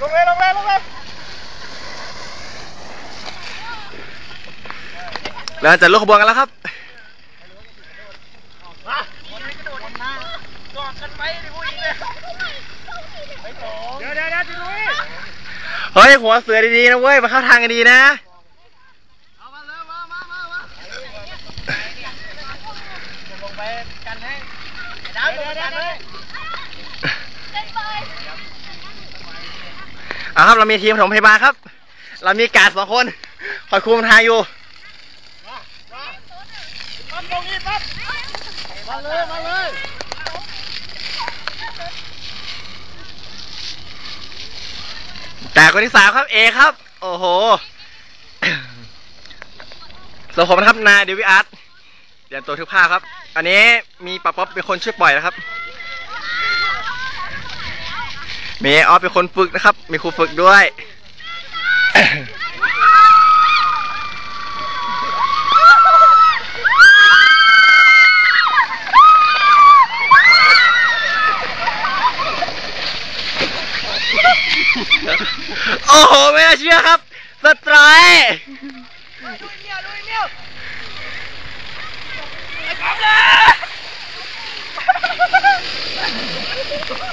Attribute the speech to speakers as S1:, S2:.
S1: ลงเลยลงเลยลงเลย
S2: เราจะลุกขบวนกันแล้วครับ
S1: มาคนนี้กระโดดบนหน้ากอดกันไว้ดิผู้หญิงเลยไปสองเดี๋ยวเดี๋ยวเดี๋ยวจะลุย
S2: เฮ้ยหัวเสือดีๆนะเว้ย มาเข้าทางกันดีนะ
S1: เอามาเลยมามามามาลงไปกันให้ดาวลงกันให้
S2: เอาครับเรามีทีมปฐมพยาบาลครับ เรามีกาดสองคนคอยคุมทางอยู่
S1: ปั๊บตรงนี้ปั๊บมาเลยมาเลย
S2: แต่คนที่สามครับเอครับ โอ้โหส่วนผมนะครับนายเดวิอาร์ตเตรียมตัวทุกภาคครับ อันนี้มีป๊าป๊อปเป็นคนช่วยปล่อยนะครับ เมีออฟเป็นคนฝึกนะครับ มีครูฝึกด้วย โอ้โห ไม่น่าเชื่อครับ สตรค์
S1: ลุยเมียวลุยเมียวไอ้ปั๊บเลย